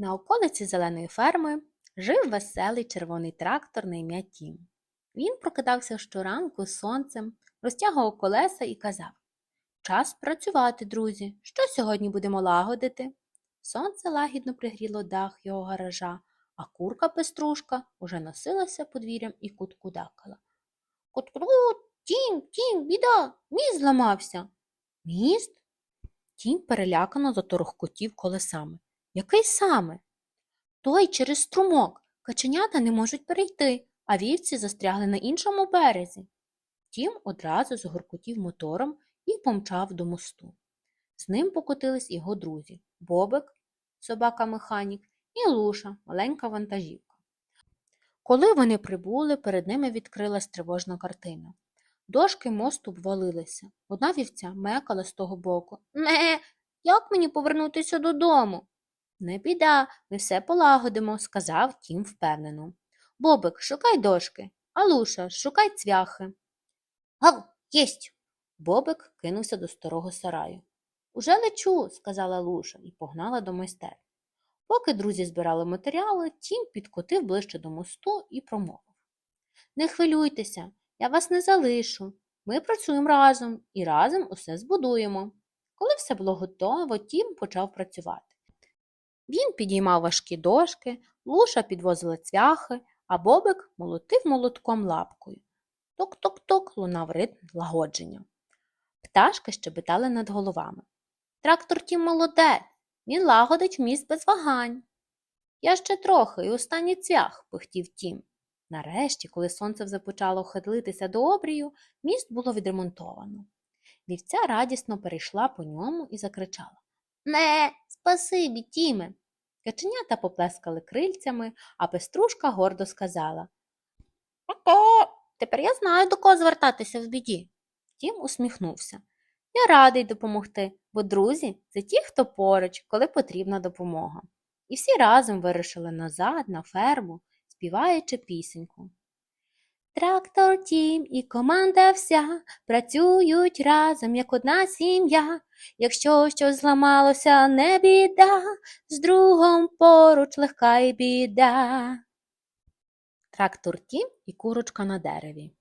На околиці зеленої ферми жив веселий червоний трактор на ім'я Тім. Він прокидався щоранку з сонцем, розтягував колеса і казав Час працювати, друзі. Що сьогодні будемо лагодити? Сонце лагідно пригріло дах його гаража, а курка пеструшка уже носилася подвір'ям і куткудакала. Кут-кут, тім, тім, біда, міст зламався. Міст? Тім перелякано заторохкотів колесами. Який саме? Той через струмок. Каченята не можуть перейти, а вівці застрягли на іншому березі. Тім одразу згоркотів мотором і помчав до мосту. З ним покотились його друзі Бобик, собака-механік, і Луша, маленька вантажівка. Коли вони прибули, перед ними відкрилась тривожна картина. Дошки мосту обвалилися. Одна вівця мекала з того боку. Ме, як мені повернутися додому? Не біда, ми все полагодимо, сказав Тім впевнено. Бобик, шукай дошки, а Луша, шукай цвяхи. Гав, єсть. Бобик кинувся до старого сараю. Уже лечу, сказала Луша і погнала до майстерні. Поки друзі збирали матеріали, Тім підкотив ближче до мосту і промовив. Не хвилюйтеся, я вас не залишу. Ми працюємо разом і разом усе збудуємо. Коли все було готово, Тім почав працювати. Він підіймав важкі дошки, луша підвозила цвяхи, а бобик молотив молотком лапкою. Ток-ток-ток лунав ритм лагодження. Пташки щебетали над головами. Трактор тім молодець, він лагодить міст без вагань. Я ще трохи і останній цвях, пихтів тім. Нарешті, коли сонце вже почало хитлитися до обрію, міст було відремонтовано. Вівця радісно перейшла по ньому і закричала Не, спасибі, Тіме. Каченята поплескали крильцями, а пеструшка гордо сказала Ото, тепер я знаю, до кого звертатися в біді. Тім усміхнувся. Я радий допомогти, бо друзі це ті, хто поруч, коли потрібна допомога. І всі разом вирушили назад на ферму, співаючи пісеньку. Трактор тім і команда вся працюють разом, як одна сім'я. Якщо щось зламалося, не біда, з другом поруч легка й біда. Трактор тім і курочка на дереві.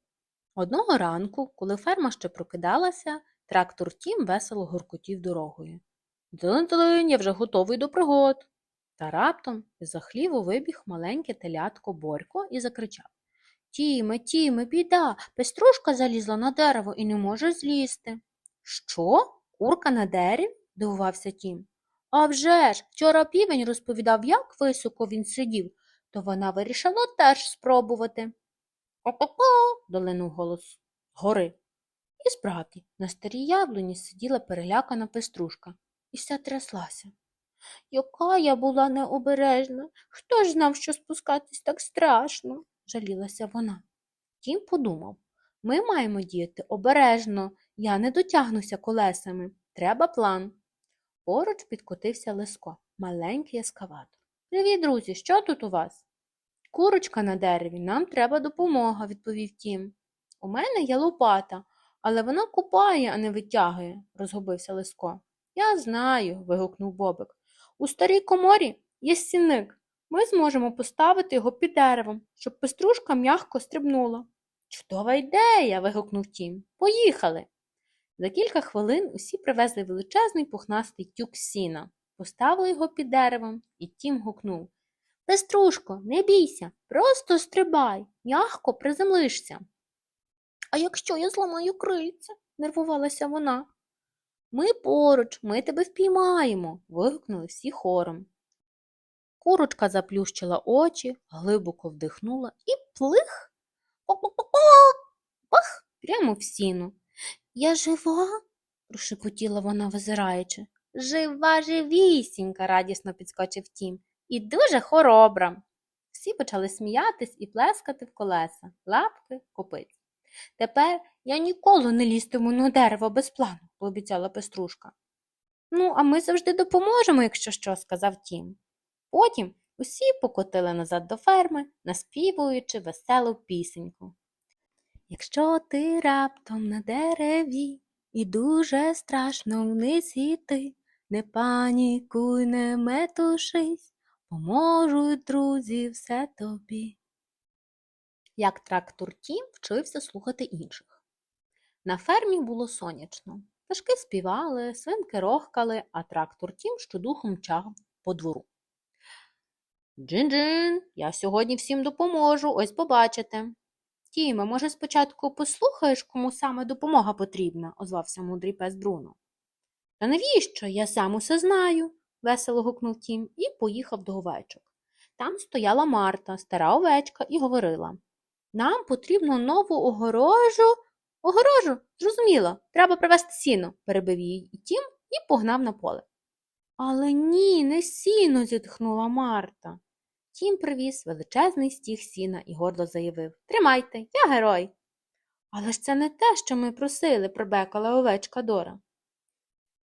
Одного ранку, коли ферма ще прокидалася, трактор тім весело гуркотів дорогою. Дзелень-дзелень, я вже готовий до пригод. Та раптом із-за хліву вибіг маленьке телятко Борько і закричав Тіме, Тіме, біда, пеструшка залізла на дерево і не може злізти. Що? Курка на дереві? дивувався Тім. «А вже ж, вчора півень розповідав, як високо він сидів, то вона вирішила теж спробувати. Ко-ко-ко, долинув голос гори. І справді, на старій яблуні сиділа перелякана пеструшка і вся тряслася. Яка я була необережна, хто ж знав, що спускатись так страшно, жалілася вона. Тім подумав ми маємо діяти обережно, я не дотягнуся колесами. Треба план. Поруч підкотився Лиско, маленький ескаватор. Привіт, друзі, що тут у вас? Курочка на дереві, нам треба допомога, відповів Тім. У мене є лопата, але вона купає, а не витягує, розгубився Лиско. Я знаю, вигукнув Бобик. У старій коморі є стінник. Ми зможемо поставити його під деревом, щоб пеструшка м'ягко стрибнула. Чудова ідея. вигукнув Тім. Поїхали. За кілька хвилин усі привезли величезний пухнастий тюк сіна, поставили його під деревом, і Тім гукнув Пеструшко, не бійся, просто стрибай, м'ягко приземлишся. А якщо я зламаю крильце? нервувалася вона. Ми поруч, ми тебе впіймаємо. вигукнули всі хором. Курочка заплющила очі, глибоко вдихнула і плих. Пах! Прямо в сіну. Я жива? прошепотіла вона, визираючи. Жива, живісінька, радісно підскочив тім. І дуже хоробра. Всі почали сміятись і плескати в колеса, лапки, копиць. Тепер я ніколи не лізтиму на дерево без плану, пообіцяла пеструшка. Ну, а ми завжди допоможемо, якщо що, сказав Тім. Потім усі покотили назад до ферми, наспівуючи веселу пісеньку. Якщо ти раптом на дереві і дуже страшно вниз іти, не панікуй, не метушись, Поможуть друзі все тобі. Як трактор Тім вчився слухати інших. На фермі було сонячно. Пташки співали, свинки рохкали, а трактор Тім щодухом мчав по двору. Джин-джин, я сьогодні всім допоможу, ось побачите. Тіме, може, спочатку послухаєш, кому саме допомога потрібна, озвався мудрий пес Бруно. Та навіщо? Я сам усе знаю, весело гукнув Тім і поїхав до овечок. Там стояла Марта, стара овечка, і говорила Нам потрібно нову огорожу. Огорожу, зрозуміло, треба привезти сіно, перебив її Тім і погнав на поле. Але ні, не сіно, зітхнула Марта. Тім привіз величезний стіг сіна і гордо заявив Тримайте, я герой. Але ж це не те, що ми просили, пробекала овечка Дора.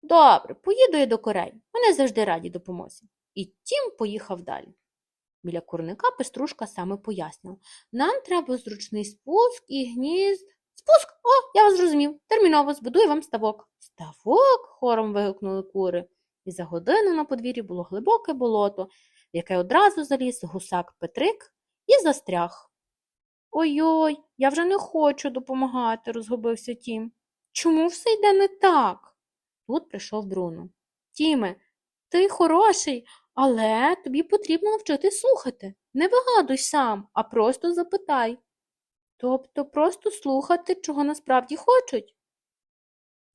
Добре, поїду я до корей. Вони завжди раді допомозі. І Тім поїхав далі. Біля курника пеструшка саме пояснив Нам треба зручний спуск і гнізд. Спуск! О, я вас зрозумів. Терміново збудую вам ставок. Ставок. хором вигукнули кури. І за годину на подвір'ї було глибоке болото, в яке одразу заліз гусак Петрик і застряг. Ой-ой, я вже не хочу допомагати, розгубився Тім. Чому все йде не так? Тут прийшов Бруно. Тіме, ти хороший, але тобі потрібно навчити слухати. Не вигадуй сам, а просто запитай. Тобто просто слухати, чого насправді хочуть.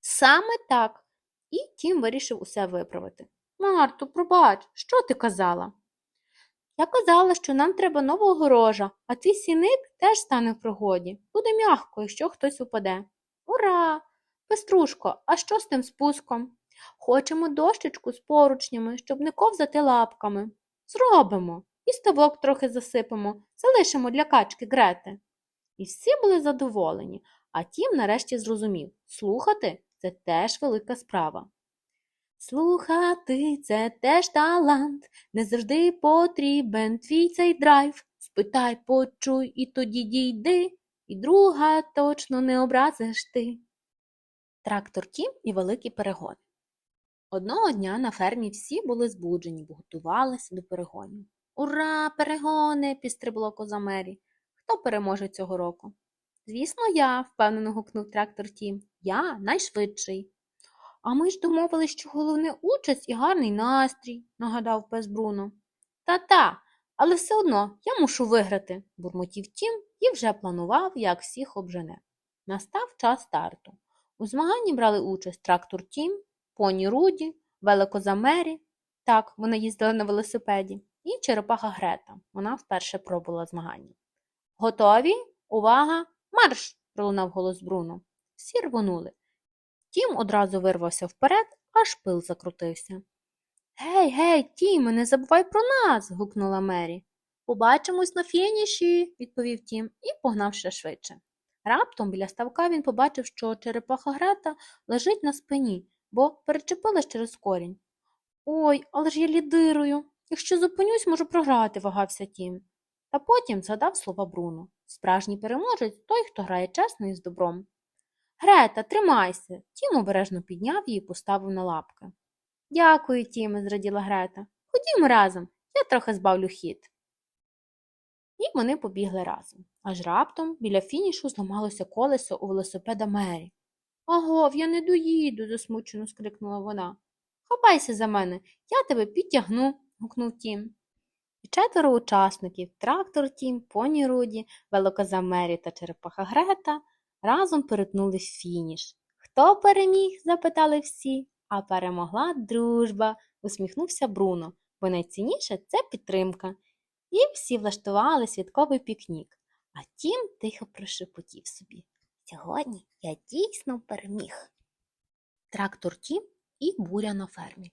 Саме так. І Тім вирішив усе виправити. Марто, пробач, що ти казала? Я казала, що нам треба нова огорожа, а твій сіник теж стане в пригоді. Буде м'ягко, якщо хтось упаде. Ура! Пеструшко, а що з тим спуском? Хочемо дощечку з поручнями, щоб не ковзати лапками. Зробимо. І ставок трохи засипемо, залишимо для качки Грети. І всі були задоволені, а тім нарешті зрозумів слухати це теж велика справа. Слухати це теж талант, не завжди потрібен твій цей драйв. Спитай, почуй і тоді дійди, і друга точно не образиш ти. Трактор Тім і великі перегони. Одного дня на фермі всі були збуджені, бо готувалися до перегонів. Ура, перегони! пістрибло коза Мері. Хто переможе цього року? Звісно, я, впевнено гукнув трактор Тім. Я найшвидший. А ми ж домовились, що головне участь і гарний настрій, нагадав пес Бруно. Та-та, але все одно я мушу виграти, бурмотів Тім і вже планував, як всіх обжене. Настав час старту. У змаганні брали участь трактор Тім, поні Руді, великоза Мері, так, вона їздила на велосипеді, і черепаха Грета. Вона вперше пробувала змагання. Готові? Увага! Марш! пролунав голос Бруно. Всі рвонули. Тім одразу вирвався вперед, аж пил закрутився. Гей, гей, Тіме, не забувай про нас. гукнула Мері. Побачимось на фініші, відповів Тім і погнав ще швидше. Раптом біля ставка він побачив, що черепаха Грета лежить на спині, бо перечепилась через корінь. Ой, але ж я лідирую. Якщо зупинюсь, можу програти, вагався Тім. Та потім згадав слова Бруно. Справжній переможець той, хто грає чесно і з добром. Грета, тримайся. Тім обережно підняв її і поставив на лапки. Дякую, Тіме, зраділа Грета. Ходімо разом, я трохи збавлю хід. І вони побігли разом. Аж раптом біля фінішу зламалося колесо у велосипеда Мері. Агов, я не доїду, засмучено скрикнула вона. Хапайся за мене, я тебе підтягну, гукнув Тім. І четверо учасників трактор Тім, поні Руді, велокоза Мері та черепаха Грета разом перетнули фініш. Хто переміг? запитали всі. А перемогла дружба, усміхнувся Бруно, бо найцінніше це підтримка. І всі влаштували святковий пікнік, а тім тихо прошепотів собі. Сьогодні я дійсно переміг. Трактор Тім і буря на фермі.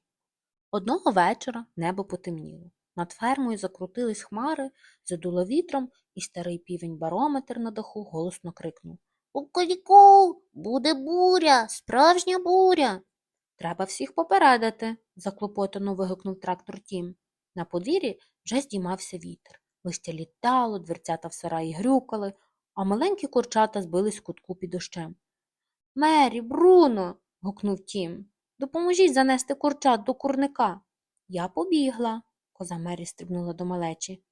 Одного вечора небо потемніло. Над фермою закрутились хмари, задуло вітром, і старий півень барометр на даху голосно крикнув Кукуріку, буде буря, справжня буря. Треба всіх попередити, заклопотано вигукнув трактор Тім. На подвір'ї вже здіймався вітер. Листя літало, дверцята в сараї грюкали, а маленькі курчата збились в кутку під дощем. Мері, Бруно. гукнув Тім. Допоможіть занести курчат до курника. Я побігла. Коза Мері стрибнула до малечі.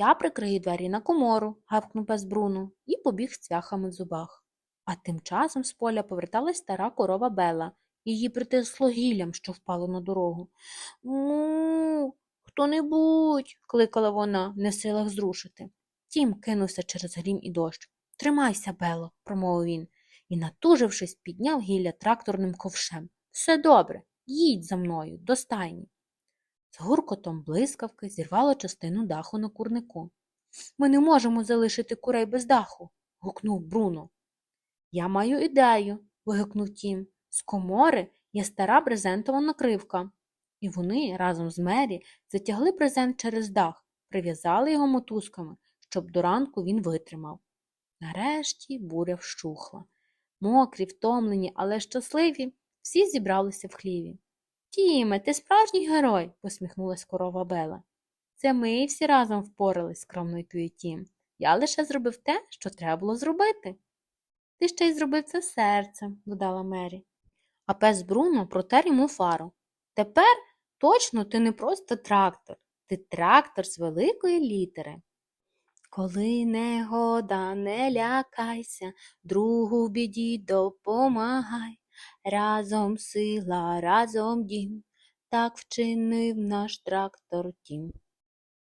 Я прикрию двері на комору, гавкнув пес Бруно і побіг з цвяхами в зубах. А тим часом з поля поверталась стара корова Бела. Її притисло гіллям, що впало на дорогу. Му, хто-небудь, кликала вона, не силах зрушити. Тім кинувся через грім і дощ. Тримайся, Бело, промовив він, і, натужившись, підняв гілля тракторним ковшем. Все добре, їдь за мною, до стайні. З гуркотом блискавки зірвало частину даху на курнику. Ми не можемо залишити курей без даху. гукнув Бруно. Я маю ідею. вигукнув Тім. З комори є стара брезентова накривка. І вони разом з Мері затягли брезент через дах, прив'язали його мотузками, щоб до ранку він витримав. Нарешті буря вщухла. Мокрі, втомлені, але щасливі, всі зібралися в хліві. Тіме, ти справжній герой, посміхнулась корова Бела. Це ми всі разом впорались, скромно відповів Тім. Я лише зробив те, що треба було зробити. Ти ще й зробив це серцем, додала Мері. А пес Бруно протер йому фару. Тепер точно ти не просто трактор, ти трактор з великої літери. Коли негода, не лякайся, другу в біді допомагай. Разом сила, разом дім, так вчинив наш трактор тім.